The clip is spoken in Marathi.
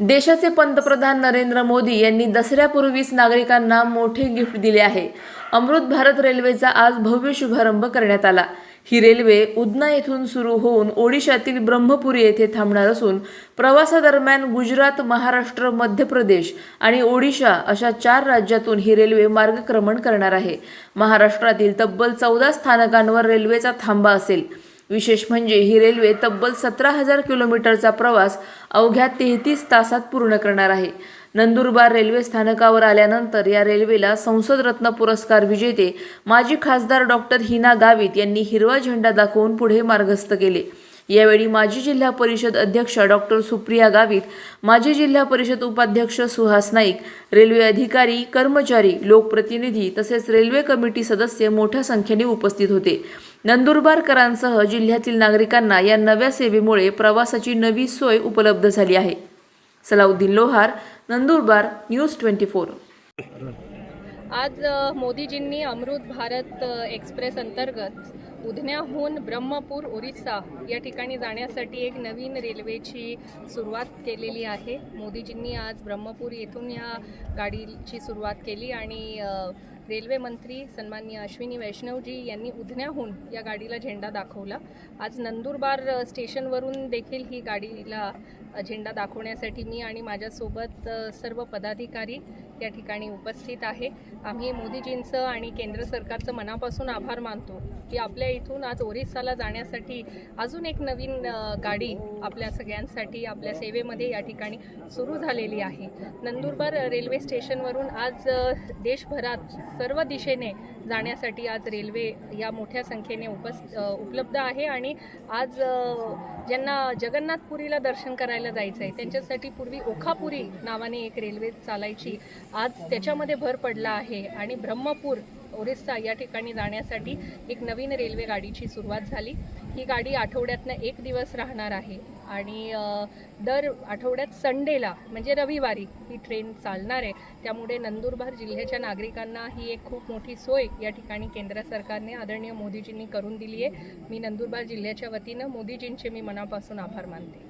देशाचे पंतप्रधान नरेंद्र मोदी यांनी दसऱ्यापूर्वीच नागरिकांना मोठे गिफ्ट दिले आहे. अमृत भारत रेल्वेचा आज भव्य शुभारंभ करण्यात आला. ही रेल्वे उदना येथून सुरू होऊन ओडिशातील ब्रह्मपुरी येथे थांबणार असून प्रवासादरम्यान गुजरात महाराष्ट्र मध्य प्रदेश आणि ओडिशा अशा चार राज्यातून ही रेल्वे मार्गक्रमण करणार आहे. महाराष्ट्रातील तब्बल चौदा स्थानकांवर रेल्वेचा थांबा असेल. विशेष म्हणजे ही रेल्वे तब्बल सतरा हजार किलोमीटरचा प्रवास अवघ्या तेहतीस तासात पूर्ण करणार आहे. नंदुरबार रेल्वे स्थानकावर आल्यानंतर या रेल्वेला संसदरत्न पुरस्कार विजेते माजी खासदार डॉक्टर हिना गावित यांनी हिरवा झेंडा दाखवून पुढे मार्गस्थ केले. यावेळी माजी जिल्हा परिषद अध्यक्ष डॉक्टर सुप्रिया गावित माजी जिल्हा परिषद उपाध्यक्ष सुहास नाईक रेल्वे अधिकारी कर्मचारी लोकप्रतिनिधी तसेच रेल्वे कमिटी सदस्य मोठ्या संख्येने उपस्थित होते. नंदुरबारकरांसह जिल्ह्यातील नागरिकांना या नव्या सेवेमुळे प्रवासाची नवी सोय उपलब्ध झाली आहे. Salauddin Lohar Nandurbar news twenty four. आज मोदीजींनी अमृत भारत एक्सप्रेस अंतर्गत उधन्याहून ब्रह्मपूर ओरिसा या ठिकाणी जाण्यासाठी एक नवीन रेल्वेची सुरुवात केलेली आहे. मोदीजींनी आज ब्रह्मपूर येथून या गाडीची सुरुवात केली आणि रेल्वे मंत्री सन्माननीय अश्विनी वैष्णवजी यांनी उधण्याहून या गाडीला झेंडा दाखवला. आज नंदुरबार स्टेशनवरून देखील ही गाडीला झेंडा दाखवण्यासाठी मी आणि माझ्यासोबत सर्व पदाधिकारी त्या ठिकाणी उपस्थित आहे. आम्ही मोदीजींचं आणि केंद्र सरकारचं मनापासून आभार मानतो की आपल्या इथून आज ओरिसाला जाण्यासाठी अजून एक नवीन गाडी आपल्या सगळ्यांसाठी आपल्या सेवेमध्ये या ठिकाणी सुरू झालेली आहे. नंदुरबार रेल्वे स्टेशनवरून आज देशभरात सर्व दिशेने जाण्यासाठी आज रेल्वे या मोठ्या संख्येने उपस् उपलब्ध आहे आणि आज ज्यांना जगन्नाथपुरीला दर्शन करायला जायचं आहे त्यांच्यासाठी पूर्वी ओखापुरी नावाने एक रेल्वे चालायची आज त्याच्यामध्ये भर पडला आहे आणि ब्रह्मपूर ओरिसा या ठिकाणी जाण्यासाठी एक नवीन रेल्वे गाडीची सुरुवात झाली. ही गाडी आठवड्यातनं एक दिवस राहणार आहे आणि दर आठवड्यात संडेला म्हणजे रविवारी ही ट्रेन चालणार आहे. त्यामुळे नंदुरबार जिल्ह्याच्या नागरिकांना ही एक खूप मोठी सोय या ठिकाणी केंद्र सरकारने आदरणीय मोदीजींनी करून दिली आहे. मी नंदुरबार जिल्ह्याच्या वतीनं मोदीजींचे मी मनापासून आभार मानते.